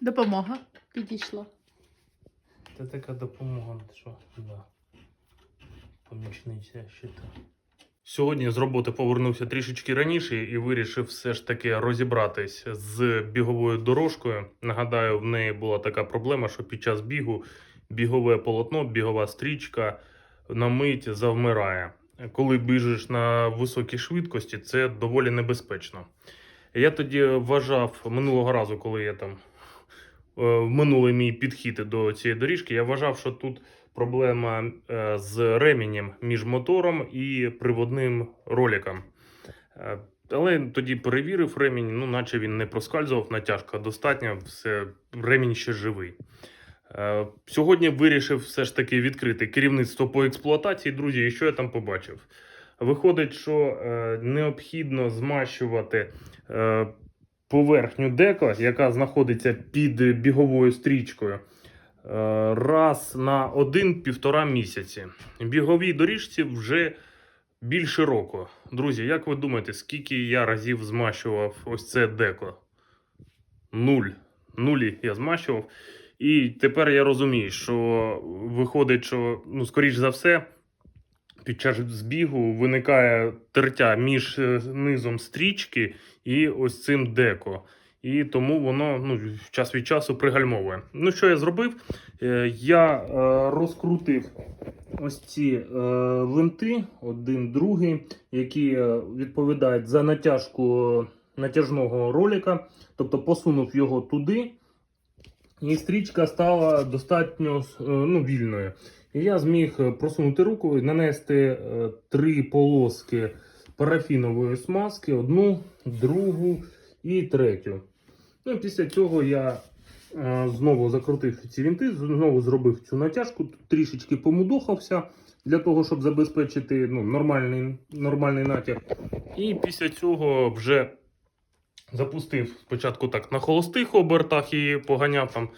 допомога підійшла. Це така допомога, що да. помічниця ще та. Сьогодні з роботи повернувся трішечки раніше і вирішив все ж таки розібратись з біговою дорожкою. Нагадаю, в неї була така проблема, що під час бігу бігове полотно, бігова стрічка на мить завмирає. Коли біжиш на високій швидкості, це доволі небезпечно. Я тоді вважав минулого разу, коли я там в минулий мій підхід до цієї доріжки, я вважав, що тут проблема е, з ременем між мотором і приводним роликом. Е, Але тоді перевірив ремінь, ну наче він не проскальзував, натяжка достатня, все, ремінь ще живий. Е, Сьогодні вирішив все ж таки відкрити керівництво по експлуатації. Друзі, і що я там побачив? Виходить, що е, необхідно змащувати е, поверхню дека, яка знаходиться під біговою стрічкою, е, раз на один-півтора місяці. Біговій доріжці вже більше року. Друзі, як ви думаєте, скільки я разів змащував ось це деко? Нуль. Нулі я змащував. І тепер я розумію, що виходить, що, ну, скоріш за все, під час збігу виникає тертя між е, низом стрічки і ось цим деко. І тому воно ну, час від часу пригальмовує. Ну, що я зробив? Е, Я е, розкрутив ось ці винти, один, другий, які відповідають за натяжку натяжного ролика, тобто посунув його туди. І стрічка стала достатньо е, ну, вільною. І я зміг е, просунути руку і нанести е, три полоски парафінової смазки: одну, другу і третю. Ну, після цього я знову закрутив ці вінти, знову зробив цю натяжку, трішечки помудохався для того, щоб забезпечити ну, нормальний, нормальний натяг. І після цього вже запустив спочатку так на холостих обертах і поганяв там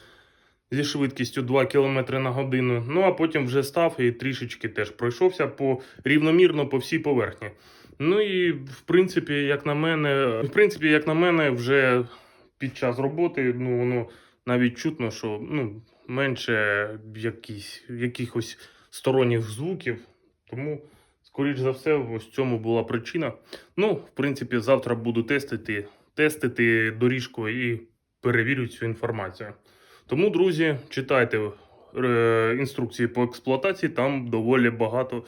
зі швидкістю 2 км на годину. Ну а потім вже став і трішечки теж пройшовся по рівномірно по всій поверхні. Ну і в принципі, як на мене, в принципі, як на мене, вже під час роботи, ну воно навіть чутно, що ну, менше якісь, якихось сторонніх звуків. Тому, скоріш за все, ось цьому була причина. Ну, в принципі, завтра буду тестити, тестити доріжку і перевірюють цю інформацію. Тому, друзі, читайте е, інструкції по експлуатації, там доволі багато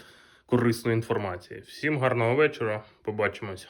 корисної інформації. Всім гарного вечора, побачимось.